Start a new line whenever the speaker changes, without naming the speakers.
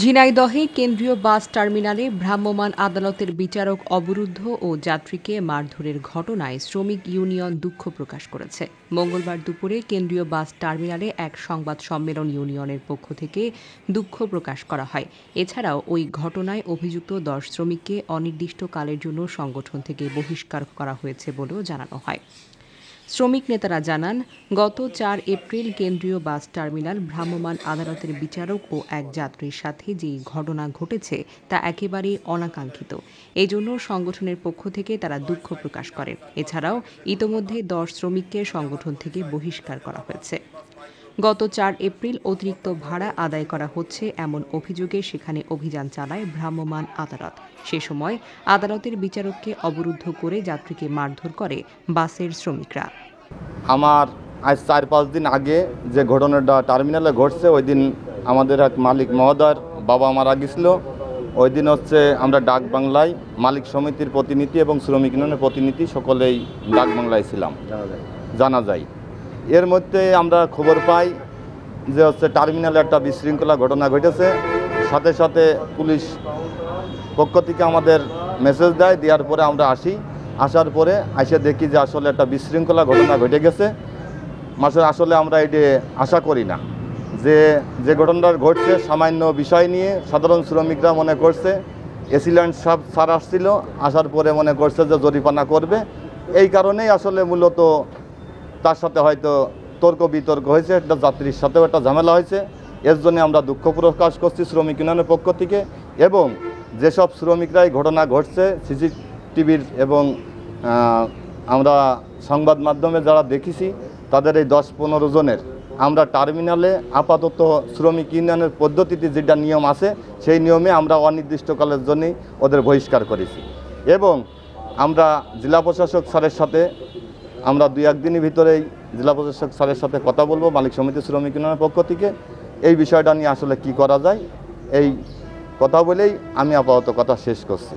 ঝিনাইদহে কেন্দ্রীয় বাস টার্মিনালে ভ্রাম্যমাণ আদালতের বিচারক অবরুদ্ধ ও যাত্রীকে মারধরের ঘটনায় শ্রমিক ইউনিয়ন দুঃখ প্রকাশ করেছে। মঙ্গলবার দুপুরে কেন্দ্রীয় বাস টার্মিনালে এক সংবাদ সম্মেলন ইউনিয়নের পক্ষ থেকে দুঃখ প্রকাশ করা হয়। এছাড়াও ওই ঘটনায় অভিযুক্ত দশ শ্রমিককে অনির্দিষ্টকালের জন্য সংগঠন থেকে বহিষ্কার করা হয়েছে বলেও জানানো হয়। শ্রমিক নেতারা জানান, গত চার এপ্রিল কেন্দ্রীয় বাস টার্মিনাল ভ্রাম্যমাণ আদালতের বিচারক ও এক যাত্রীর সাথে যে ঘটনা ঘটেছে তা একেবারেই অনাকাঙ্ক্ষিত। এই জন্য সংগঠনের পক্ষ থেকে তারা দুঃখ প্রকাশ করে এছাড়াও ইতোমধ্যে দশ শ্রমিককে সংগঠন থেকে বহিষ্কার করা হয়েছে। গত চার এপ্রিল অতিরিক্ত ভাড়া আদায় করা হচ্ছে এমন অভিযোগে সেখানে অভিযান চালায় ভ্রাম্যমাণ আদালত। সে সময় আদালতের বিচারককে অবরুদ্ধ করে যাত্রীকে মারধর করে বাসের শ্রমিকরা।
আমার আজ চার পাঁচ দিন আগে যে ঘটনাটা টার্মিনালে ঘটছে, ওই দিন আমাদের এক মালিক মহোদয়ের বাবা মারা গেছিল। ওই দিন হচ্ছে আমরা ডাক বাংলায় মালিক সমিতির প্রতিনিধি এবং শ্রমিক ইউনিয়নের প্রতিনিধি সকলেই ডাক বাংলায় ছিলাম। জানা যায়। এর মধ্যে আমরা খবর পাই যে হচ্ছে টার্মিনালে একটা বিশৃঙ্খলা ঘটনা ঘটেছে। সাথে সাথে পুলিশ পক্ষ থেকে আমাদের মেসেজ দেয়, দেওয়ার পরে আমরা আসি। আসার পরে এসে দেখি যে আসলে একটা বিশৃঙ্খলা ঘটনা ঘটে গেছে। মাসে আসলে আমরা এটি আশা করি না যে যে ঘটনাটা ঘটছে সামান্য বিষয় নিয়ে সাধারণ শ্রমিকরা মনে করছে। এসিল্যান্ড সব সার আসছিল, আসার পরে মনে করছে যে জরিপানা করবে। এই কারণেই আসলে মূলত তার সাথে হয়তো তর্ক বিতর্ক হয়েছে, একটা যাত্রীর সাথেও একটা ঝামেলা হয়েছে। এর জন্য আমরা দুঃখ প্রকাশ করছি শ্রমিক ইউনিয়নের পক্ষ থেকে এবং যেসব শ্রমিকরাই ঘটনা ঘটছে, সিসিটিভির এবং আমরা সংবাদ মাধ্যমে যারা দেখেছি, তাদের এই দশ পনেরো জনের, আমরা টার্মিনালে আপাতত শ্রমিক ইউনিয়নের পদ্ধতিতে যেটা নিয়ম আছে, সেই নিয়মে আমরা অনির্দিষ্টকালের জন্যই ওদের বহিষ্কার করেছি। এবং আমরা জেলা প্রশাসক স্যারের সাথে আমরা দুই একদিনের ভিতরেই জেলা প্রশাসক স্যারের সাথে কথা বলব, মালিক সমিতি শ্রমিক ইউনিয়নের পক্ষ থেকে। এই বিষয়টা নিয়ে আসলে কি করা যায়, এই কথা বলেই আমি আপাতত কথা শেষ করছি।